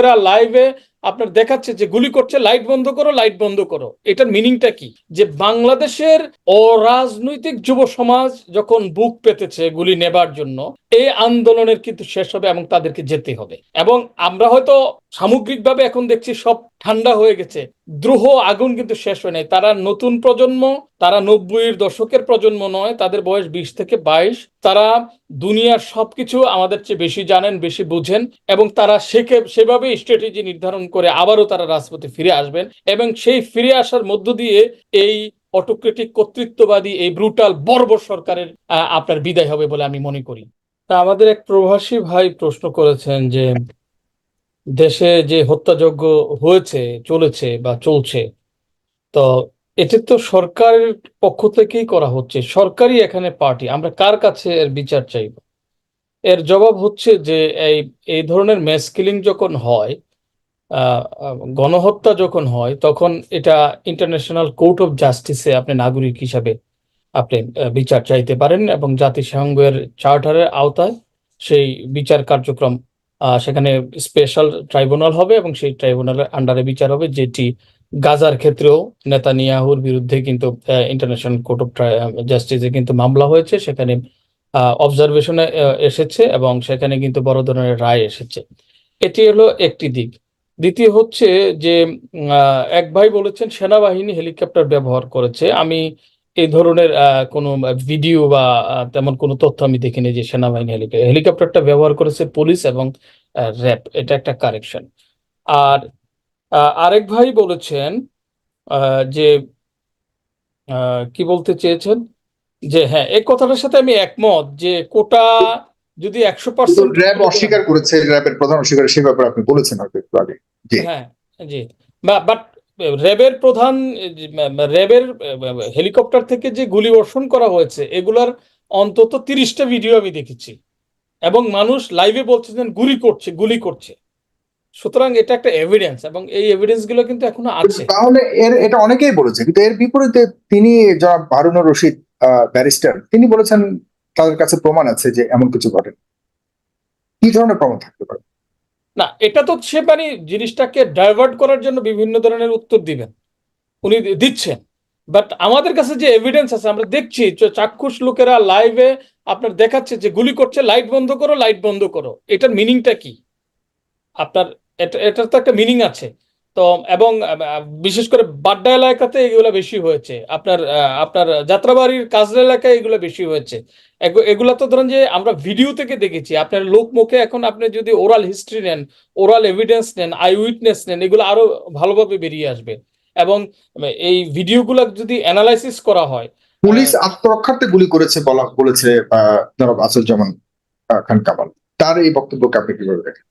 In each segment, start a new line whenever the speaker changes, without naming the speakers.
এরা লাইভে আপনার দেখাচ্ছে যে গুলি করছে লাইট বন্ধ করো লাইট বন্ধ করো, এটার মিনিংটা কি? যে বাংলাদেশের অরাজনৈতিক যুব সমাজ যখন বুক পেতেছে গুলি নেবার জন্য এই আন্দোলনের কিন্তু শেষ হবে এবং তাদেরকে যেতে হবে। এবং আমরা হয়তো সামগ্রিকভাবে এখন দেখছি সব ঠান্ডা হয়ে গেছে। দ্রুহ আগুন কিন্তু শেষ হয় নাই। তারা নতুন প্রজন্ম, তারা নব্বইয়ের দশকের প্রজন্ম নয়, তাদের বয়স বিশ থেকে বাইশ। তারা দুনিয়ার সবকিছু আমাদের চেয়ে বেশি জানেন, বেশি বুঝেন এবং তারা সেকে সেভাবে স্ট্র্যাটেজি নির্ধারণ করে আবারও তারা রাজপথে ফিরে আসবেন এবং সেই ফিরে আসার মধ্য দিয়ে এই অটোক্রেটিক কর্তৃত্ববাদী, এই ব্রুটাল বর্বর সরকারের আপনার বিদায় হবে বলে আমি মনে করি। আমাদের এক প্রবাসী ভাই প্রশ্ন করেছেন যে, দেশে যে হত্যাযজ্ঞ হয়েছে, চলেছে বা চলছে, তো এটি তো সরকারের পক্ষ থেকেই করা হচ্ছে। সরকারই এখানে পার্টি। আমরা কার কাছে এর বিচার চাইব? এর জবাব হচ্ছে যে, এই এই ধরনের ম্যাস কিলিং যখন হয় গণহত্যা যখন হয়, তখন এটা ইন্টারন্যাশনাল কোর্ট অফ জাস্টিসে আপনি নাগরিক হিসাবে আপনি বিচার চাইতে পারেন এবং জাতিসংঘের চার্টারের আওতায় সেই বিচার কার্যক্রম সেখানে স্পেশাল ট্রাইব্যুনাল হবে এবং সেই ট্রাইব্যুনালের আন্ডারে বিচার হবে, যেটি গাজার ক্ষেত্রেও নেতানিয়াহুর বিরুদ্ধে কিন্তু ইন্টারন্যাশনাল কোর্ট অফ জাস্টিসে কিন্তু মামলা হয়েছে, সেখানে অবজারভেশনে এসেছে এবং সেখানে কিন্তু বড় ধরনের রায় এসেছে। এটি হলো একটি দিক। দ্বিতীয় হচ্ছে যে এক ভাই বলেছেন, সেনাবাহিনী হেলিকপ্টার ব্যবহার করেছে। আমি এই ধরনের কোনো ভিডিও বা তেমন কোনো তথ্য আমি দেখিনি যে সেনাবাহিনী হেলিকপ্টার হেলিকপ্টারটা ব্যবহার করেছে পুলিশ এবং র্যাব। এটা একটা কারেকশন। আর আরেক ভাই বলেছেন যে কি বলতে চেয়েছেন? যে হ্যাঁ এই কথাটার সাথে আমি একমত যে কোটা যদি একশো পার্সেন্ট
র্যাব অস্বীকার করেছে র্যাবের প্রধান অস্বীকার সে ব্যাপারে আপনি বলেছেন হয়তো একটু আগে।
হ্যাঁ জি। বাট র্যাবের প্রধান র্যাবের হেলিকপ্টার থেকে যে গুলি বর্ষণ করা হয়েছে, এগুলার অন্তত তিরিশটা ভিডিও আমি দেখেছি। এবং মানুষ লাইভে বলছেন গুলি করছে গুলি করছে। সুতরাং এটা একটা এভিডেন্স এবং এই এভিডেন্সগুলো কিন্তু এখনও আছে।
তাহলে এর, এটা অনেকেই বলেছে, কিন্তু এর বিপরীতে তিনি জনাব হারুনুর রশিদ ব্যারিস্টার, তিনি বলেছেন তাদের কাছে প্রমাণ আছে যে এমন কিছু ঘটে। কি ধরনের প্রমাণ থাকতে পারে?
না, এটা তো সে মানে জিনিসটাকে ডাইভার্ট করার জন্য বিভিন্ন ধরনের উত্তর দিবেন। উনি দিচ্ছেন। বাট আমাদের কাছে যে এভিডেন্স আছে, আমরা দেখছি চাক্ষুষ লোকেরা লাইভে আপনার দেখাচ্ছে যে গুলি করছে লাইট বন্ধ করো লাইট বন্ধ করো। এটার মিনিংটা কি? আপনার, এটা, এটার তো একটা মিনিং আছে। তো এবং বিশেষ করে বাড্ডা এলাকাতে এগুলো বেশি হয়েছে। আপনার আপনার যাত্রাবাড়ির কাজরা এলাকায় এগুলো বেশি হয়েছে। এগুলা তো ধরেন যে আমরা ভিডিও থেকে দেখেছি। আপনার লোক মুখে এখন আপনি যদি ওরাল হিস্ট্রি নেন ওরাল এভিডেন্স নেন আই উইটনেস নেন এগুলো আরও ভালোভাবে বেরিয়ে আসবে। এবং এই ভিডিওগুলো যদি অ্যানালাইসিস করা হয়
পুলিশ আত্মরক্ষার্থে গুলি করেছে বলা বলেছে আহ, আসুজ্জামান আহ, খান কামাল। তার এই বক্তব্যকে আপনি কীভাবে দেখেন?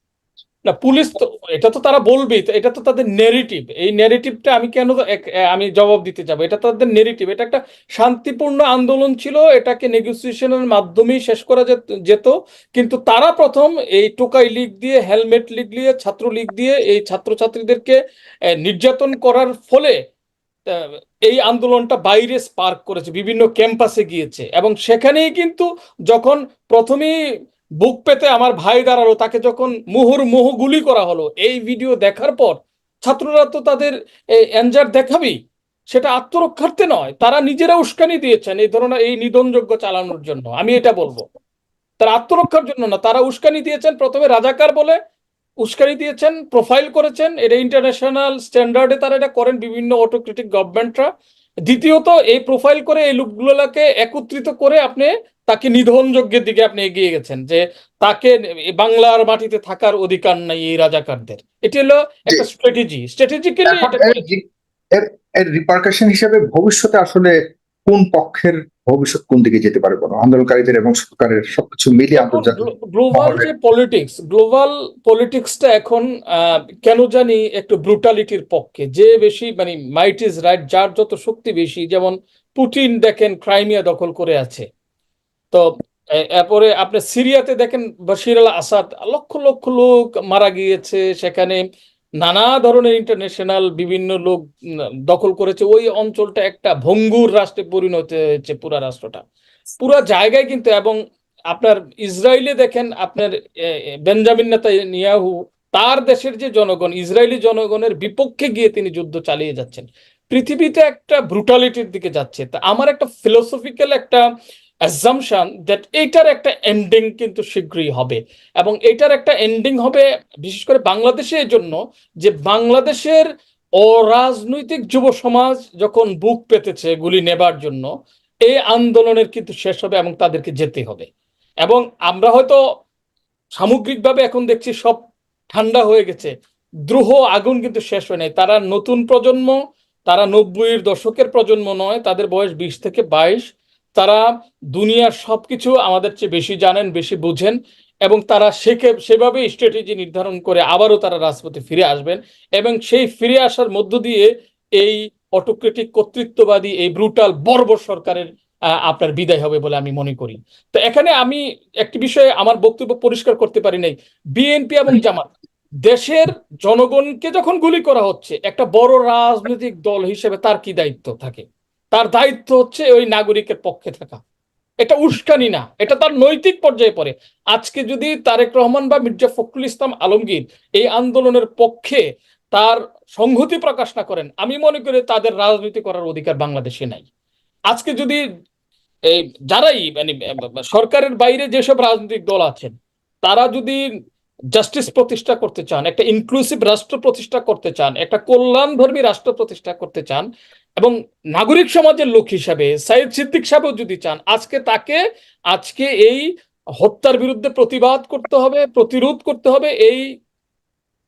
না, পুলিশ তো, এটা তো তারা বলবেই এটা তো তাদের নেরেটিভ এই নেরেটিভটা আমি কেন আমি জবাব দিতে যাব? এটা তাদের নেরেটিভ এটা একটা শান্তিপূর্ণ আন্দোলন ছিল, এটাকে নেগোসিয়েশনের মাধ্যমেই শেষ করা যেত- কিন্তু তারা প্রথম এই টোকাই লীগ দিয়ে হেলমেট লিগ দিয়ে, ছাত্র লীগ দিয়ে এই ছাত্রছাত্রীদেরকে নির্যাতন করার ফলে এই আন্দোলনটা বাইরে স্পার্ক করেছে, বিভিন্ন ক্যাম্পাসে গিয়েছে। এবং সেখানেই কিন্তু যখন প্রথমেই বুক পেতে আমার ভাই দাঁড়াল, তাকে যখন মুহুর মুহুর্মুহু গুলি করা হলো, এই ভিডিও দেখার পর ছাত্ররা তো তাদের এনজার দেখাবেই, সেটা আত্মরক্ষার্থে নয়, তারা নিজেরা উস্কানি দিয়েছেন এই ধরনের, এই নিধনযোগ্য চালানোর জন্য, আমি এটা বলব। তারা আত্মরক্ষার জন্য না, তারা উস্কানি দিয়েছেন, প্রথমে রাজাকার বলে উস্কানি দিয়েছেন প্রোফাইল করেছেন, এটা ইন্টারন্যাশনাল স্ট্যান্ডার্ডে তারা এটা করেন, বিভিন্ন অটোক্রেটিক গভর্নমেন্টরা দ্বিতীয়ত, এই প্রোফাইল করে এই লোকগুলোকে একত্রিত করে আপনি তাকে নিধন যজ্ঞের দিকে আপনি এগিয়ে গেছেন যে তাকে বাংলার মাটিতে থাকার অধিকার নাই এই রাজাকারদের। এটি হলো একটা স্ট্র্যাটেজি স্ট্র্যাটেজিক্যালি
এর এর হিসেবে ভবিষ্যতে আসলে কোন পক্ষের ভবিষ্যৎ কোন দিকে যেতে পারে বলো আন্দোলনকারীদের এবং সরকারের সবকিছু মিলিয়ে আন্তর্জাতিক
গ্লোবাল যে পলিটিক্স গ্লোবাল পলিটিক্সটা এখন আহ, কেন জানি একটু ব্রুটালিটির পক্ষে। যে বেশি মানে মাইট ইজ রাইট যার যত শক্তি বেশি যেমন পুটিন দেখেন ক্রাইমিয়া দখল করে আছে। তো এরপরে আপনি সিরিয়াতে দেখেন বশির আল আসাদ, লক্ষ লক্ষ লোক মারা গিয়েছে। সেখানে নানা ধরনের ইন্টারন্যাশনাল বিভিন্ন লোক দখল করেছে। ওই অঞ্চলটা একটা ভঙ্গুর রাষ্ট্রে পরিণত হয়েছে পুরা রাষ্ট্রটা। পুরা জায়গায় কিন্তু এবং আপনার ইসরায়েলে দেখেন আপনার বেঞ্জামিন নেতানিয়াহু তার দেশের যে জনগণ, ইসরায়েলি জনগণের বিপক্ষে গিয়ে তিনি যুদ্ধ চালিয়ে যাচ্ছেন। পৃথিবীতে একটা ব্রুটালিটির দিকে যাচ্ছে। তা আমার একটা ফিলোসফিক্যাল একটা অ্যাজামশন দ্যাট এইটার একটা এন্ডিং কিন্তু শীঘ্রই হবে। এবং এটার একটা এন্ডিং হবে বিশেষ করে বাংলাদেশে জন্য যে বাংলাদেশের অরাজনৈতিক যুব সমাজ যখন বুক পেতেছে গুলি নেবার জন্য, এই আন্দোলনের কিন্তু শেষ হবে এবং তাদেরকে যেতে হবে। এবং আমরা হয়তো সামগ্রিকভাবে এখন দেখছি সব ঠান্ডা হয়ে গেছে, দ্রুহ আগুন কিন্তু শেষ হয় নাই। তারা নতুন প্রজন্ম, তারা নব্বইয়ের দশকের প্রজন্ম নয়, তাদের বয়স বিশ থেকে বাইশ। তারা দুনিয়ার সবকিছু আমাদের চেয়ে বেশি জানেন বেশি বুঝেন এবং তারা সেকে সেভাবে স্ট্র্যাটেজি নির্ধারণ করে আবারও তারা রাজপথে ফিরে আসবেন এবং সেই ফিরে আসার মধ্য দিয়ে এই অটোক্রেটিক কর্তৃত্ববাদী এই ব্রুটাল বর্বর সরকারের আহ, আপনার বিদায় হবে বলে আমি মনে করি। তো এখানে আমি একটি বিষয়ে আমার বক্তব্য পরিষ্কার করতে পারি নাই। বিএনপি এবং জামাত দেশের জনগণকে যখন গুলি করা হচ্ছে একটা বড় রাজনৈতিক দল হিসেবে তার কি দায়িত্ব থাকে? তার দায়িত্ব হচ্ছে ওই নাগরিকের পক্ষে থাকা। এটা উস্কানি না, এটা তার নৈতিক পর্যায়ে পড়ে। আজকে যদি তারেক রহমান বা মির্জা ফখরুল ইসলাম আলমগীর এই আন্দোলনের পক্ষে তার সংহতি প্রকাশ না করেন, আমি মনে করি তাদের রাজনীতি করার অধিকার বাংলাদেশে নাই। আজকে যদি এই যারাই মানে সরকারের বাইরে যেসব রাজনৈতিক দল আছেন, তারা যদি জাস্টিস প্রতিষ্ঠা করতে চান, একটা ইনক্লুসিভ রাষ্ট্র প্রতিষ্ঠা করতে চান, একটা কল্যাণধর্মী রাষ্ট্র প্রতিষ্ঠা করতে চান এবং নাগরিক সমাজের লোক হিসাবে সাইদ সিদ্দিক সাহেবও যদি চান, আজকে তাকে, আজকে এই হত্যার বিরুদ্ধে প্রতিবাদ করতে হবে, প্রতিরোধ করতে হবে, এই,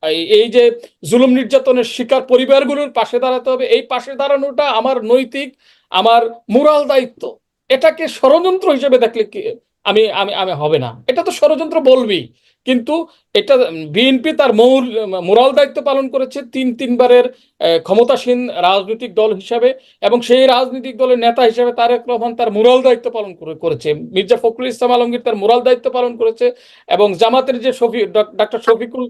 এই- যে জুলুম নির্যাতনের শিকার পরিবারগুলোর পাশে দাঁড়াতে হবে, এই পাশে দাঁড়ানোটা আমার নৈতিক, আমার মোরাল দায়িত্ব। এটাকে ষড়যন্ত্র হিসেবে দেখলে কি, আমি আমি আমি হবে না। এটা তো ষড়যন্ত্র বলবি কিন্তু এটা বিএনপি তার মূল মোরাল দায়িত্ব পালন করেছে তিন, তিনবারের ক্ষমতাসীন রাজনৈতিক দল হিসাবে এবং সেই রাজনৈতিক দলের নেতা হিসাবে তারেক রহমান তার মোরাল দায়িত্ব পালন করে, করেছে। মির্জা ফখরুল ইসলাম আলমগীর তার মোরাল দায়িত্ব পালন করেছে এবং জামাতের যে শফি ডাক্তার শফিকুল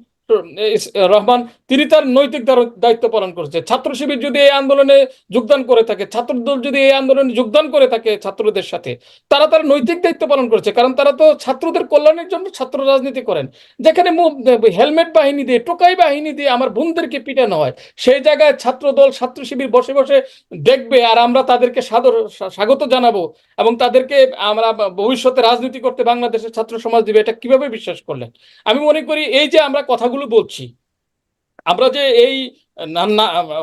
রহমান, তিনি তার নৈতিক দায়িত্ব পালন করেছে। ছাত্র শিবির যদি এই আন্দোলনে যোগদান করে থাকে ছাত্র দল যদি এই আন্দোলনে যোগদান করে থাকে ছাত্রদের সাথে, তারা তার নৈতিক দায়িত্ব পালন করেছে। কারণ তারা তো ছাত্রদের কল্যাণের জন্য ছাত্র রাজনীতি করেন। যেখানে হেলমেট বাহিনী দিয়ে, টোকাই বাহিনী দিয়ে আমার বোনদেরকে পিটানো হয়, সেই জায়গায় ছাত্র দল ছাত্র শিবির বসে বসে দেখবে আর আমরা তাদেরকে সাদর স্বাগত জানাব এবং তাদেরকে আমরা ভবিষ্যতে রাজনীতি করতে বাংলাদেশের ছাত্র সমাজ দিবে। এটা কীভাবে বিশ্বাস করলেন? আমি মনে করি এই যে আমরা কথাগুলো বলছি। আমরা যে এই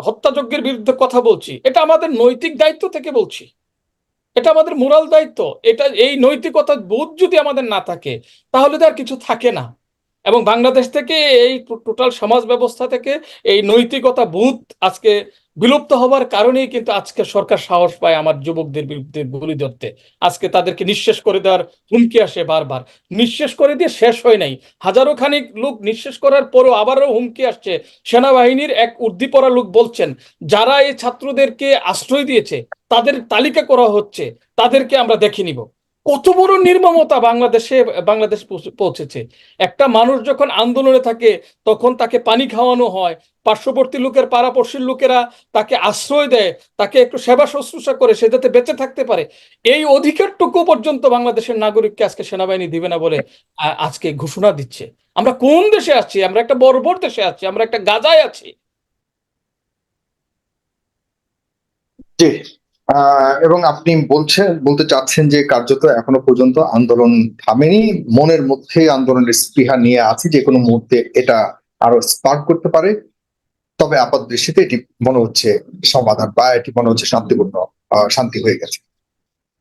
হত্যাযজ্ঞের বিরুদ্ধে কথা বলছি, এটা আমাদের নৈতিক দায়িত্ব থেকে বলছি। এটা আমাদের মোরাল দায়িত্ব। এটা, এই নৈতিকতা বোধ যদি আমাদের না থাকে, তাহলে তো আর কিছু থাকে না। এবং বাংলাদেশ থেকে এই টোটাল সমাজ ব্যবস্থা থেকে এই নৈতিকতা বোধ আজকে বিলুপ্ত হবার কারণেই কিন্তু আজকে সরকার সাহস পায় আমার যুবকদের বিরুদ্ধে গুলি ধরতে। আজকে তাদেরকে নিঃশেষ করে দেওয়ার হুমকি আসে বারবার। নিঃশেষ করে দিয়ে শেষ হয় নাই। হাজারো খানিক লোক নিঃশেষ করার পরও আবারও হুমকি আসছে। সেনাবাহিনীর এক উর্দিপরা লোক বলছেন, যারা এই ছাত্রদেরকে আশ্রয় দিয়েছে, তাদের তালিকা করা হচ্ছে। তাদেরকে আমরা দেখে নিব। কত বড় নির্মমতা বাংলাদেশে, বাংলাদেশ পৌঁছেছে। একটা মানুষ যখন আন্দোলনে থাকে, তখন তাকে পানি খাওয়ানো হয়। পার্শ্ববর্তী লোকের, পাড়াপড়শির লোকেরা তাকে আশ্রয় দেয়, তাকে একটু সেবা শুশ্রূষা করে, সে যাতে বেঁচে থাকতে পারে। এই অধিকারটুকু পর্যন্ত বাংলাদেশের নাগরিককে আজকে সেনাবাহিনী দিবে না বলে আজকে ঘোষণা দিচ্ছে। আমরা কোন দেশে আছি? আমরা একটা বর্বর দেশে আছি, আমরা একটা গাজায় আছি।
জি। এবং আপনি বলছেন বলতে চাচ্ছেন যে কার্যত এখনও পর্যন্ত আন্দোলন থামেনি। মনের মধ্যে আন্দোলনের স্পৃহা নিয়ে আছে, যে কোনো মুহূর্তে এটা আরও স্পার্ক করতে পারে। তবে আপাত দৃষ্টিতে এটি মনে হচ্ছে সমাধান বা এটি মনে হচ্ছে শান্তিপূর্ণ শান্তি হয়ে গেছে।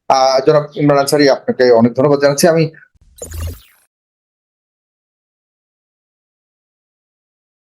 আহ, জনাব ইমরান আনসারি, আপনাকে অনেক ধন্যবাদ জানাচ্ছি। আমি